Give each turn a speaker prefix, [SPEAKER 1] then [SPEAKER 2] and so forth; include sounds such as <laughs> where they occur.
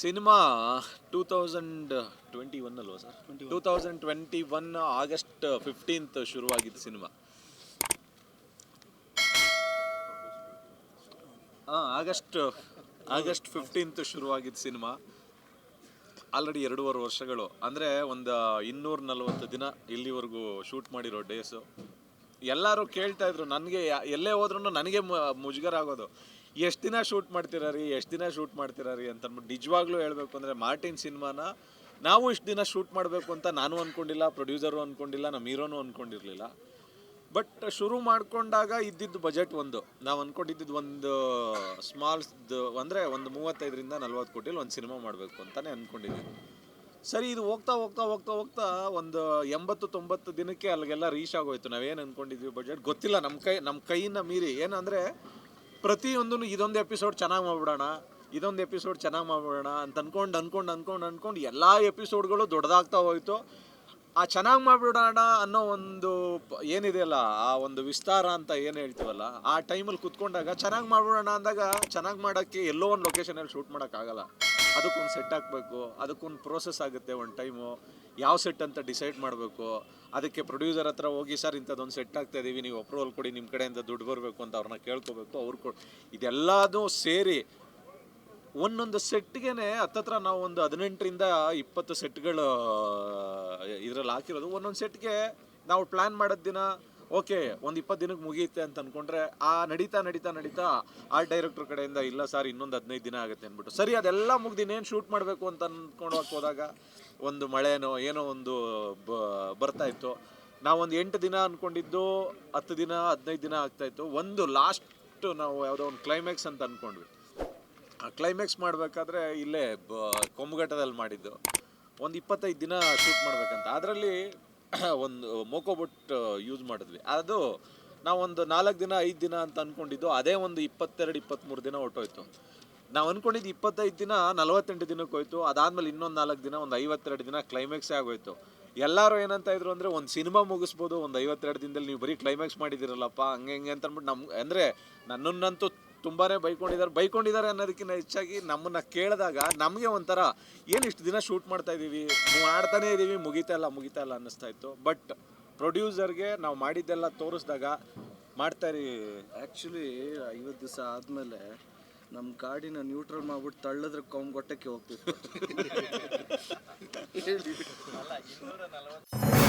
[SPEAKER 1] Cinema two thousand twenty one ಅಲ್ವಾ sir? Two thousand twenty one August fifteenth ಶುರುವಾಗಿದ್ದು cinema. ಹಾಂ August August fifteenth ಶುರುವಾಗಿದ್ದು cinema. Already ಎರಡೂವರೆ ವರ್ಷಗಳು. ಅಂದರೆ ಒಂದು ಇನ್ನೂರ ನಲ್ವತ್ತು ದಿನ ಇಲ್ಲಿವರೆಗೂ ಶೂಟ್ ಮಾಡಿರೋ ಡೇಸು. ಎಲ್ಲರೂ ಕೇಳ್ತಾ ಇದ್ರು ನನಗೆ ಎಲ್ಲೇ ಹೋದ್ರೂ ನನಗೆ ಮುಜುಗರ ಆಗೋದು ಎಷ್ಟು ದಿನ ಶೂಟ್ ಮಾಡ್ತೀರಾ ರೀ ಎಷ್ಟು ದಿನ ಶೂಟ್ ಮಾಡ್ತೀರಾ ರೀ ಅಂತ ನಿಜವಾಗ್ಲೂ ಹೇಳಬೇಕು ಅಂದರೆ ಮಾರ್ಟಿನ್ ಸಿನಿಮಾನ ನಾವು ಇಷ್ಟು ದಿನ ಶೂಟ್ ಮಾಡಬೇಕು ಅಂತ ನಾನು ಅಂದ್ಕೊಂಡಿಲ್ಲ ಪ್ರೊಡ್ಯೂಸರು ಅಂದ್ಕೊಂಡಿಲ್ಲ ನಮ್ಮ ಹೀರೋನು ಅಂದ್ಕೊಂಡಿರಲಿಲ್ಲ ಬಟ್ ಶುರು ಮಾಡಿಕೊಂಡಾಗ ಇದ್ದಿದ್ದು ಬಜೆಟ್ ಒಂದು. ನಾವು ಅಂದ್ಕೊಂಡಿದ್ದು ಒಂದು ಸ್ಮಾಲ್ ಅಂದರೆ ಒಂದು ಮೂವತ್ತೈದರಿಂದ ನಲ್ವತ್ತು ಕೋಟಿಲಿ ಒಂದು ಸಿನಿಮಾ ಮಾಡಬೇಕು ಅಂತಲೇ ಅಂದ್ಕೊಂಡಿದ್ದೀವಿ ಸರಿ, ಇದು ಹೋಗ್ತಾ ಹೋಗ್ತಾ ಹೋಗ್ತಾ ಹೋಗ್ತಾ ಒಂದು ಎಂಬತ್ತು, ತೊಂಬತ್ತು ದಿನಕ್ಕೆ ಅಲ್ಲಿಗೆಲ್ಲ ರೀಚ್ ಆಗೋಯ್ತು. ನಾವೇನು ಅಂದ್ಕೊಂಡಿದ್ವಿ ಬಜೆಟ್ ಗೊತ್ತಿಲ್ಲ. ನಮ್ಮ ಕೈ ನಮ್ಮ ಕೈಯಿಂದ ಮೀರಿ. ಏನಂದರೆ ಪ್ರತಿಯೊಂದು ಇದೊಂದು ಎಪಿಸೋಡ್ ಚೆನ್ನಾಗಿ ಮಾಡ್ಬಿಡೋಣ, ಇದೊಂದು ಎಪಿಸೋಡ್ ಚೆನ್ನಾಗಿ ಮಾಡ್ಬಿಡೋಣ ಅಂತ ಅನ್ಕೊಂಡು ಅನ್ಕೊಂಡು ಅನ್ಕೊಂಡು ಅನ್ಕೊಂಡು ಎಲ್ಲ ಎಪಿಸೋಡ್ಗಳು ದೊಡ್ಡದಾಗ್ತಾ ಹೋಯ್ತು. ಆ ಚೆನ್ನಾಗಿ ಮಾಡಿಬಿಡೋಣ ಅನ್ನೋ ಒಂದು ಏನಿದೆಯಲ್ಲ ಆ ಒಂದು ವಿಸ್ತಾರ ಅಂತ ಏನು ಹೇಳ್ತೀವಲ್ಲ, ಆ ಟೈಮಲ್ಲಿ ಕುತ್ಕೊಂಡಾಗ ಚೆನ್ನಾಗಿ ಮಾಡ್ಬಿಡೋಣ ಅಂದಾಗ ಚೆನ್ನಾಗಿ ಮಾಡೋಕ್ಕೆ ಎಲ್ಲೋ ಒಂದು ಲೊಕೇಶನಲ್ಲಿ ಶೂಟ್ ಮಾಡೋಕ್ಕಾಗಲ್ಲ. ಅದಕ್ಕೊಂದು ಸೆಟ್ ಹಾಕಬೇಕು, ಅದಕ್ಕೊಂದು ಪ್ರೋಸೆಸ್ ಆಗುತ್ತೆ ಒಂದು ಟೈಮು ಯಾವ ಸೆಟ್ ಅಂತ ಡಿಸೈಡ್ ಮಾಡಬೇಕು, ಅದಕ್ಕೆ ಪ್ರೊಡ್ಯೂಸರ್ ಹತ್ರ ಹೋಗಿ, ಸರ್, ಇಂಥದ್ದೊಂದು ಸೆಟ್ ಆಗ್ತಾ ಇದ್ದೀವಿ ನೀವು ಅಪ್ರೂವಲ್ ಕೊಡಿ ನಿಮ್ಮ ಕಡೆಯಿಂದ ದುಡ್ಡು ಬರಬೇಕು ಅಂತ ಅವ್ರನ್ನ ಕೇಳ್ಕೋಬೇಕು, ಅವ್ರು ಕೊಡ್ ಇದೆಲ್ಲದೂ ಸೇರಿ ಒಂದೊಂದು ಸೆಟ್ಗೇ ಹತ್ತತ್ರ ನಾವು ಒಂದು ಹದಿನೆಂಟರಿಂದ ಇಪ್ಪತ್ತು ಸೆಟ್ಗಳು ಇದರಲ್ಲಿ ಹಾಕಿರೋದು. ಒಂದೊಂದು ಸೆಟ್ಗೆ ನಾವು ಪ್ಲ್ಯಾನ್ ಮಾಡೋದ್ ದಿನ ಓಕೆ, ಒಂದು ಇಪ್ಪತ್ತು ದಿನಕ್ಕೆ ಮುಗಿಯುತ್ತೆ ಅಂತ ಅನ್ಕೊಂಡ್ರೆ ಆ ನಡೀತಾ ನಡೀತಾ ನಡೀತಾ ಆರ್ಟ್ ಡೈರೆಕ್ಟರ್ ಕಡೆಯಿಂದ ಇಲ್ಲ ಸರ್ ಇನ್ನೊಂದು ಹದಿನೈದು ದಿನ ಆಗುತ್ತೆ ಅಂದ್ಬಿಟ್ಟು. ಸರಿ, ಅದೆಲ್ಲ ಮುಗ್ದು ಇನ್ನೇನು ಶೂಟ್ ಮಾಡಬೇಕು ಅಂತ ಅಂದ್ಕೊಂಡು ಹೋದಾಗ ಒಂದು ಮಳೆನೋ ಏನೋ ಒಂದು ಬರ್ತಾ ಇತ್ತು. ನಾವೊಂದು ಎಂಟು ದಿನ ಅಂದ್ಕೊಂಡಿದ್ದು ಹತ್ತು ದಿನ, ಹದಿನೈದು ದಿನ ಆಗ್ತಾಯಿತ್ತು ಒಂದು ಲಾಸ್ಟ್ ನಾವು ಯಾವುದೋ ಒಂದು ಕ್ಲೈಮ್ಯಾಕ್ಸ್ ಅಂತ ಅಂದ್ಕೊಂಡ್ವಿ ಆ ಕ್ಲೈಮ್ಯಾಕ್ಸ್ ಮಾಡಬೇಕಾದ್ರೆ ಇಲ್ಲೇ ಬ, ಕೊಂಬಘಟ್ಟದಲ್ಲಿ ಮಾಡಿದ್ದು. ಒಂದು ಇಪ್ಪತ್ತೈದು ದಿನ ಶೂಟ್ ಮಾಡಬೇಕಂತ. ಅದರಲ್ಲಿ <coughs> ಒಂದು ಮೋಕೋಬೊಟ್ ಯೂಸ್ ಮಾಡಿದ್ವಿ. ಅದು ನಾವೊಂದು ನಾಲ್ಕು ದಿನ, ಐದು ದಿನ ಅಂತ ಅಂದ್ಕೊಂಡಿದ್ದು ಅದೇ ಒಂದು ಇಪ್ಪತ್ತೆರಡು ಇಪ್ಪತ್ತ್ಮೂರು ದಿನ ಹೊಟ್ಟೋಯ್ತು ನಾವು ಅಂದ್ಕೊಂಡಿದ್ದು ಇಪ್ಪತ್ತೈದು ದಿನ, ನಲವತ್ತೆಂಟು ದಿನಕ್ಕೆ ಹೋಯ್ತು. ಅದಾದ್ಮೇಲೆ ಇನ್ನೊಂದು ನಾಲ್ಕು ದಿನ, ಒಂದು ಐವತ್ತೆರಡು ದಿನ ಕ್ಲೈಮ್ಯಾಕ್ಸೇ ಆಗೋಯ್ತು. ಎಲ್ಲರೂ ಏನಂತ ಇದ್ರು ಅಂದರೆ, ಒಂದು ಸಿನಿಮಾ ಮುಗಿಸ್ಬೋದು, ಒಂದು ಐವತ್ತೆರಡು ದಿನದಲ್ಲಿ ನೀವು ಬರೀ ಕ್ಲೈಮ್ಯಾಕ್ಸ್ ಮಾಡಿದ್ದೀರಲ್ಲಪ್ಪ, ಹಂಗೆ, ಹಿಂಗೆ ಅಂತ ಅಂದ್ಬಿಟ್ಟು ನಮ್ಗೆ ಅಂದರೆ ನನ್ನನ್ನಂತೂ ತುಂಬಾ ಬೈಕೊಂಡಿದ್ದಾರೆ. ಬೈಕೊಂಡಿದ್ದಾರೆ ಅನ್ನೋದಕ್ಕಿಂತ ಹೆಚ್ಚಾಗಿ ನಮ್ಮನ್ನ ಕೇಳಿದಾಗ ನಮಗೆ ಒಂಥರ ಏನು ಇಷ್ಟು ದಿನ ಶೂಟ್ ಮಾಡ್ತಾ ಇದ್ದೀವಿ ಮಾಡ್ತಾನೇ ಇದ್ದೀವಿ ಮುಗಿತಾ ಇಲ್ಲ ಮುಗಿತಾ ಇಲ್ಲ ಅನ್ನಿಸ್ತಾ ಇತ್ತು. ಬಟ್ ಪ್ರೊಡ್ಯೂಸರ್ಗೆ ನಾವು ಮಾಡಿದ್ದೆಲ್ಲ ತೋರಿಸಿದಾಗ ಮಾಡ್ತಾರಿ
[SPEAKER 2] ಆ್ಯಕ್ಚುಲಿ ಐವತ್ತು ದಿವಸ ಆದಮೇಲೆ ನಮ್ಮ ಗಾಡಿನ ನ್ಯೂಟ್ರಲ್ ಮಾಡ್ಬಿಟ್ಟು ತಳ್ಳದ್ರೆ ಕೊಂಗೊಟ್ಟಕ್ಕೆ ಹೋಗ್ತಿತ್ತು. <laughs> <laughs>